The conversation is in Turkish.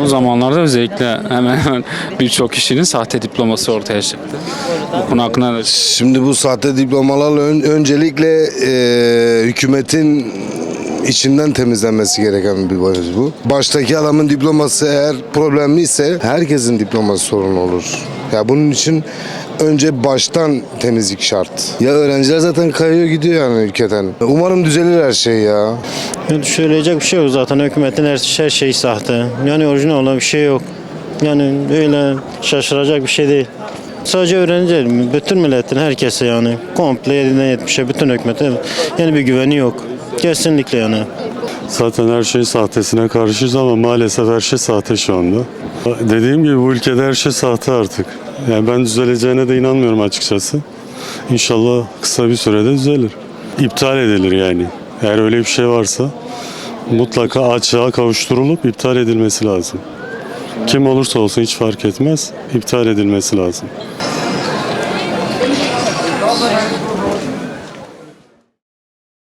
Son zamanlarda özellikle hemen hemen birçok kişinin sahte diploması ortaya çıktı. Bu konu hakkında da Şimdi bu sahte diplomalarla ön- öncelikle e, hükümetin içinden temizlenmesi gereken bir mevzu bu. Baştaki adamın diploması eğer problemliyse herkesin diploması sorun olur. Ya bunun için önce baştan temizlik şart. Ya öğrenciler zaten kayıyor gidiyor yani ülkeden. Umarım düzelir her şey ya. Yani söyleyecek bir şey yok zaten hükümetin her, her şeyi sahte. Yani orijinal olan bir şey yok. Yani öyle şaşıracak bir şey değil. Sadece öğrenciler mi? Bütün milletin herkese yani komple 7'den 70'e bütün hükümete yani bir güveni yok. Kesinlikle yani. Zaten her şey sahtesine karşıyız ama maalesef her şey sahte şu anda. Dediğim gibi bu ülkede her şey sahte artık. Yani ben düzeleceğine de inanmıyorum açıkçası. İnşallah kısa bir sürede düzelir. İptal edilir yani. Eğer öyle bir şey varsa mutlaka açığa kavuşturulup iptal edilmesi lazım. Kim olursa olsun hiç fark etmez. iptal edilmesi lazım.